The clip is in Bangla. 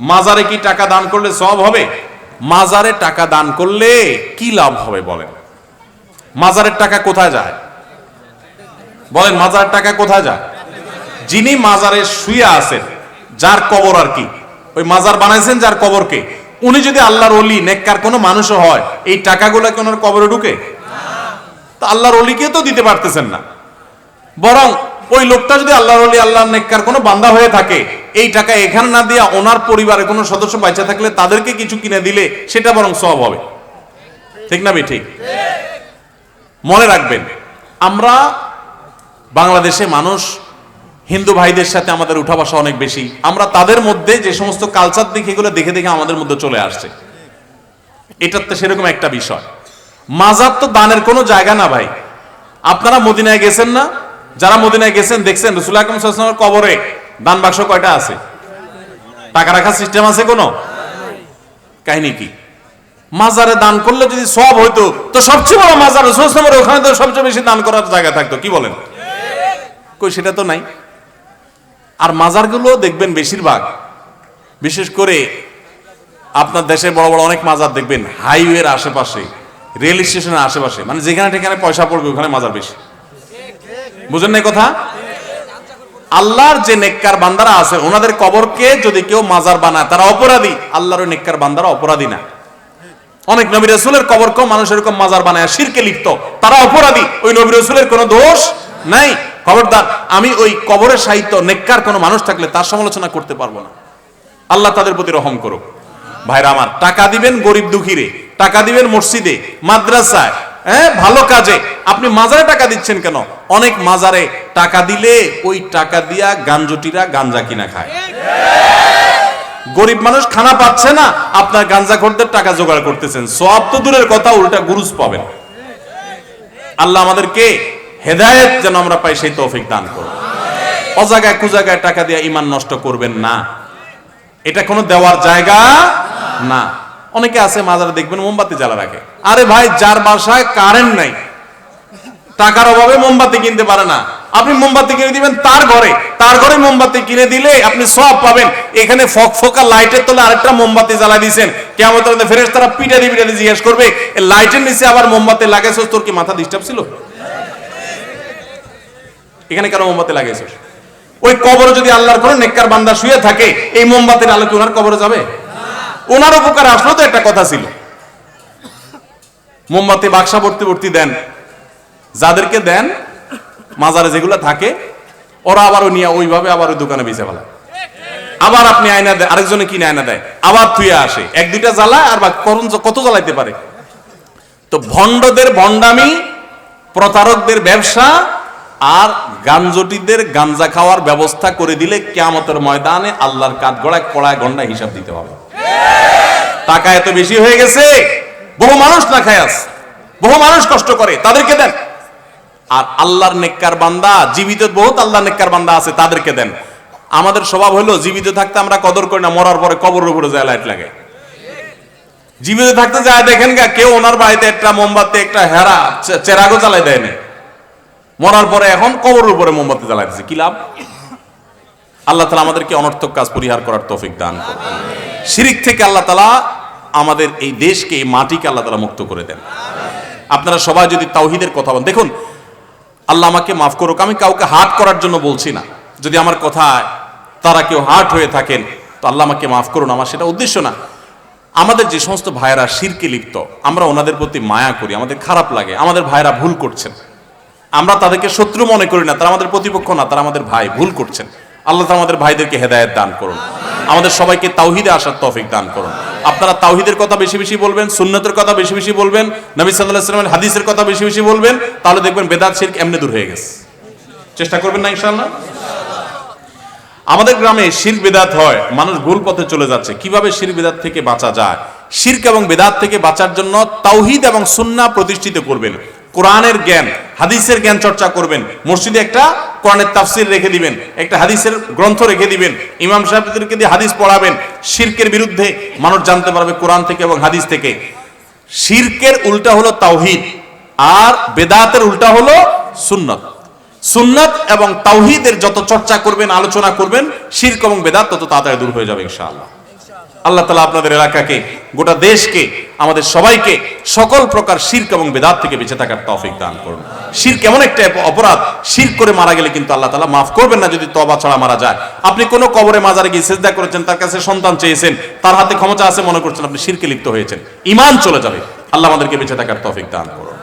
মাজারে কি টাকা দান করলে সব হবে? মাজারে টাকা দান করলে কি লাভ হবে বলেন? মাজারের টাকা কোথায় যায়? বলেন, মাজারের টাকা কোথায় যায়? যিনি মাজারে শুয়ে আছেন, যার কবর আর কি? ওই মাজার বানাইছেন যার কবরকে উনি যদি আল্লাহর অলি নেককার কোনো মানুষও হয়, এই টাকাগুলো কি ওনার কবরে ঢুকে? তা আল্লাহর অলিকে তো দিতে পারতেছেন না। বরং ওই লোকটা যদি আল্লাহর অলি আল্লাহর নেককার কোনো বান্দা হয়ে থাকে এই টাকা এখানে না দিয়া ওনার পরিবারে কোনো সদস্য বাচ্চা থাকলে তাদেরকে কিছু কিনে দিলে সেটা বরং সব হবে। ঠিক না ঠিক মনে রাখবেন, আমরা বাংলাদেশে মানুষ, হিন্দু ভাইদের সাথে আমাদের উঠা বসা অনেক বেশি। আমরা তাদের মধ্যে যে সমস্ত কালচার দেখে এগুলো দেখে দেখে আমাদের মধ্যে চলে আসছে। এটার তো সেরকম একটা বিষয়। মাজার তো দানের কোনো জায়গা না ভাই। আপনারা মদিনায় গেছেন না? যারা মদিনায় গেছেন, দেখছেন রসুল আকরম কবরে দান বাক্স কয়টা আছে? টাকা রাখার সিস্টেম আছে কোনো? কাহিনী কি? মাজারে দান করলে যদি সব হইতো, তো সবচেয়ে বড় মাজার রসুল ইসলামের ওখানে তো সবচেয়ে বেশি দান করার জায়গা থাকতো, কি বলেন? কই, সেটা তো নাই। আর মাজারগুলো দেখবেন বেশিরভাগ, বিশেষ করে আপনার দেশে বড় বড় অনেক মাজার দেখবেন, হাইওয়ের আশেপাশে, রেল স্টেশনের আশেপাশে মানে যেখানে সেখানে পয়সা পড়বে, ওখানে মাজার বেশি। বুঝেন না কথা? আল্লাহর যে নেককার বান্দারা আছে, ওনাদের কবরকে যদি কেউ মাজার বানায়, তারা অপরাধী। আল্লাহর নেককার বান্দারা অপরাধী না। অনেক নবী রসুলের কবরকেও মানুষ এরকম মাজার বানায়, শিরকে লিপ্ত। তারা অপরাধী। ওই নবী রসুলের কোনো দোষ নাই। খবরদার, আমি ওই কবরের সাহিত্য নেককার কোনো মানুষ থাকলে তার সমালোচনা করতে পারব না। আল্লাহ তাদের প্রতি রহম করুক। ভাইরা আমার, টাকা দিবেন গরিব দুঃখীরে, টাকা দিবেন মসজিদে, মাদ্রাসায় হ্যাঁ ভালো কাজে। আপনি মাজারে টাকা দিচ্ছেন কেন? অনেক মাজারে টাকা দিলে ওই টাকা দিয়া গাঞ্জটিরা গাঞ্জা কিনা খায়। গরিব মানুষ খানা পাচ্ছে না, আপনার গাঞ্জা খোরদের টাকা জোগাড় করতেছেন। সব তো দূরের কথা, উল্টা গুরুজ পাবেন। আল্লাহ আমাদেরকে হেদায়েত যেন আমরা পাই, সেই তৌফিক দান করুন। অজাগায় কুজাগায় টাকা দিয়ে ইমান নষ্ট করবেন না। এটা কোনো দেওয়ার জায়গা না। অনেকে আছে, মাজারে দেখবেন মোমবাতি জ্বালা রাখে। আরে ভাই, যার বাসায় কারেন্ট নাই, টাকার অভাবে মোমবাতি কিনতে পারে না। আপনি মোমবাতি কিনে দিবেন তার ঘরে। তার ঘরে মোমবাতি কিনে দিলে আপনি সব পাবেন। এখানে ফক ফোকা লাইটের তলে আরেকটা মোমবাতি জ্বালা দিয়েছেন। কেমন ফেরেস তারা পিটা দিয়ে পিটা জিজ্ঞেস করবে লাইটের নিচে আবার মোমবাতি লাগাইছো? তোর কি মাথা ডিস্টার্ব ছিল? এখানে কেন মোমবাতি লাগাইছো? ওই কবরে যদি আল্লাহর কোনো নেককার বান্দা শুয়ে থাকে, এই মোমবাতির আলো কি ওনার কবরে যাবে? ওনার উপকার আসলো তো একটা কথা ছিল। মোমবাতি বাক্সা ভর্তি ভর্তি দেন। যাদেরকে দেন মাজারে যেগুলো থাকে, ওরা আবার নিয়ে ওইভাবে আবার ওই দোকানে বেঁচে ফেলায় আবার আপনি আয়না দেয়, আরেকজনে কিনে আয়না দেয়, আবার তুই আসে। এক দুইটা জ্বালায় আর বা কত জ্বালাইতে পারে। তো ভণ্ডদের ভণ্ডামি, প্রতারকদের ব্যবসা আর গাঞ্জটিদের গাঞ্জা খাওয়ার ব্যবস্থা করে দিলে কেয়ামতের ময়দানে আল্লাহর কাঠগড়ায় কড়ায় গন্ডা হিসাব দিতে হবে। টাকা এত বেশি হয়ে গেছে, বহু মানুষ না খায় আস বহু মানুষ কষ্ট করে, তাদেরকে দেন। আর আল্লাহর নেককার বান্দা, জীবিত বহুত আল্লাহর নেককার বান্দা আছে, তাদেরকে দেন। আমাদের স্বভাব হলো, জীবিত থাকতে আমরা কদর করি না, মরার পরে কবরের উপরে যায় লাইট লাগে। জীবিত থাকতে যায়, দেখেন গা, কেউ ওনার বাড়িতে একটা মোমবাতি, একটা হেরা চেরাগো জ্বালাই দেয় না মরার পরে এখন কবরের উপরে মোমবাতি জ্বালাইতেছে কি লাভ? আল্লাহ তালা আমাদেরকে অনর্থক কাজ পরিহার করার তৌফিক দান শিরিক থেকে আল্লাহ তালা আমাদের এই দেশকে, এই মাটিকে আল্লাহ তালা মুক্ত করে দেন। আপনারা সবাই যদি তাওহিদের কথা বলেন, দেখুন আল্লাহ আমাকে মাফ করুক, আমি কাউকে হার্ট করার জন্য বলছি না। যদি আমার কথায় তারা কেউ হার্ট হয়ে থাকেন, তো আল্লাহ আমাকে মাফ করুন, আমার সেটা উদ্দেশ্য না। আমাদের যে সমস্ত ভাইয়েরা শিরকে লিপ্ত, আমরা ওনাদের প্রতি মায়া করি, আমাদের খারাপ লাগে, আমাদের ভাইয়েরা ভুল করছেন। আমরা তাদেরকে শত্রু মনে করি না, তারা আমাদের প্রতিপক্ষ না, তারা আমাদের ভাই, ভুল করছেন। আল্লাহ আমাদের ভাইদেরকে হেদায়েত দান করুন। আমাদের সবাইকে তাওহিদে আসার তৌফিক দান করুন। আপনারা তাওহিদের কথা বেশি বেশি বলবেন, সুন্নতের কথা বেশি বেশি বলবেন, নবী সাল্লাল্লাহু আলাইহি ওয়াসাল্লামের হাদিসের কথা বেশি বেশি বলবেন, তাহলে দেখবেন বেদাত শিরক এমনি দূর হয়ে গেছে। চেষ্টা করবেন না ইনশাআল্লাহ? আমাদের গ্রামে শির্ক বেদাত হয়, মানুষ ভুল পথে চলে যাচ্ছে। কীভাবে শির বেদাত থেকে বাঁচা যায়? শির্ক এবং বেদাত থেকে বাঁচার জন্য তাওহিদ এবং সুন্নাহ প্রতিষ্ঠিত করবেন। কোরআনের জ্ঞান, হাদিসের জ্ঞান চর্চা করবেন। মসজিদে একটা কোরআনের তাফসির রেখে দিবেন, একটা হাদিসের গ্রন্থ রেখে দিবেন, ইমাম সাহেবদেরকে দিয়ে হাদিস পড়াবেন। শির্কের বিরুদ্ধে মানুষ জানতে পারবে কোরআন থেকে এবং হাদিস থেকে। শির্কের উল্টা হলো তাওহিদ, আর বেদাতের উল্টা হলো সুন্নত। সুন্নত এবং তাওহিদের যত চর্চা করবেন, আলোচনা করবেন, শির্ক এবং বেদাত তত তাড়াতাড়ি দূর হয়ে যাবে ইনশাআল্লাহ। আল্লাহ তালা আপনাদের এলাকাকে, গোটা দেশকে আমাদের সবাইকে সকল প্রকার শির্ক এবং বেদাত থেকে বেঁচে থাকার তফিক দান করুন। শির কেমন একটা অপরাধ শির করে মারা গেলে কিন্তু আল্লাহ তালা মাফ করবেন না যদি তবা ছাড়া মারা যায়। আপনি কোনো কবরে মাজারে গিয়ে সেজদা করেছেন, তার কাছে সন্তান চেয়েছেন, তার হাতে ক্ষমতা আছে মনে করছেন আপনি শিরকে লিপ্ত হয়েছেন ইমান চলে যাবে। আল্লাহ আমাদেরকে বেঁচে থাকার তফিক দান করুন।